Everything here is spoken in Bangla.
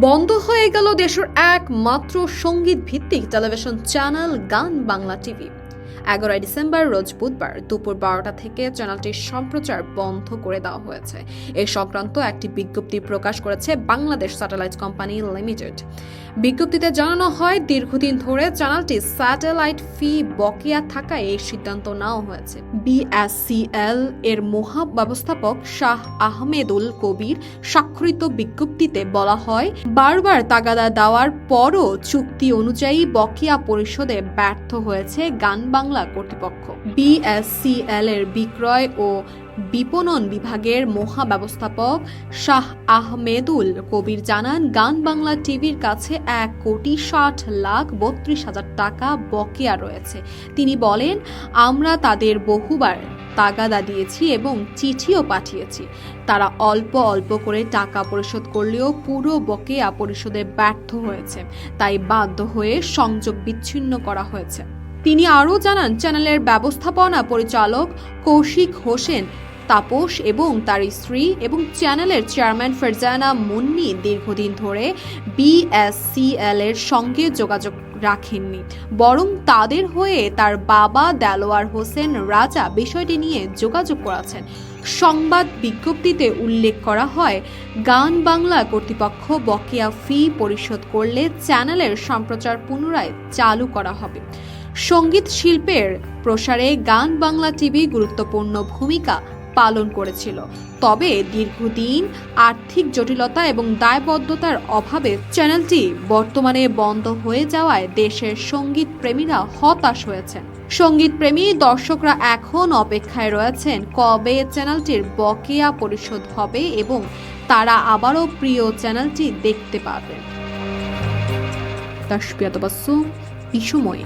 বন্ধ হয়ে গেল দেশের একমাত্র সংগীত ভিত্তিক television channel Gaan Bangla TV এগারোই ডিসেম্বর, রোজ বুধবার দুপুর বারোটা থেকে চ্যানেলটির সম্প্রচার বন্ধ করে দেওয়া হয়েছে। এ সংক্রান্ত একটি বিজ্ঞপ্তি প্রকাশ করেছে বাংলাদেশ স্যাটেলাইট কোম্পানি লিমিটেড। বিজ্ঞপ্তিতে জানানো হয়, দীর্ঘদিন ধরে চ্যানেলটি স্যাটেলাইট ফি বকেয়া থাকায় এই সিদ্ধান্ত নেওয়া হয়েছে। বিএসসিএল এর মহাব্যবস্থাপক শাহ আহমেদুল কবির স্বাক্ষরিত বিজ্ঞপ্তিতে বলা হয়, বারবার তাগাদা দেওয়ার পরও চুক্তি অনুযায়ী বকেয়া পরিশোধে ব্যর্থ হয়েছে গান বাংলা কর্তৃপক্ষ। বিএসসিএল এর বিক্রয় ও বিপণন বিভাগের মহাব্যবস্থাপক শাহ আহমেদুল কবির জানান, গান বাংলা টিভির কাছে এক কোটি ষাট লাখ বত্রিশ হাজার টাকা বকেয়া রয়েছে। তিনি বলেন, আমরা তাদের বহুবার তাগাদা দিয়েছি এবং চিঠিও পাঠিয়েছি। তারা অল্প অল্প করে টাকা পরিশোধ করলেও পুরো বকেয়া পরিশোধে ব্যর্থ হয়েছে। তাই বাধ্য হয়ে সংযোগ বিচ্ছিন্ন করা হয়েছে। তিনি আরও জানান, চ্যানেলের ব্যবস্থাপনা পরিচালক কৌশিক হোসেন, তাপস এবং তার স্ত্রী এবং চ্যানেলের চেয়ারম্যান ফেরজানা মুন্নি দীর্ঘদিন ধরে বিএসসিএল এর সঙ্গে যোগাযোগ রাখেননি। বরং তাদের হয়ে তার বাবা দেলোয়ার হোসেন রাজা বিষয়টি নিয়ে যোগাযোগ করেছেন। সংবাদ বিজ্ঞপ্তিতে উল্লেখ করা হয়, গান বাংলা কর্তৃপক্ষ বকেয়া ফি পরিশোধ করলে চ্যানেলের সম্প্রচার পুনরায় চালু করা হবে। সংগীত শিল্পের প্রসারে গান বাংলা টিভি গুরুত্বপূর্ণ ভূমিকা পালন করেছিল। তবে দীর্ঘদিন আর্থিক জটিলতা এবং দায়বদ্ধতার অভাবে চ্যানেলটি বর্তমানে বন্ধ হয়ে যাওয়ায় দেশের সংগীত প্রেমীরা হতাশ হয়েছেন। সংগীত প্রেমী দর্শকরা এখন অপেক্ষায় রয়েছেন কবে চ্যানেলটির বকেয়া পরিশোধ হবে এবং তারা আবারও প্রিয় চ্যানেলটি দেখতে পাবে। তাসপিয়াত বাসু ইসুময়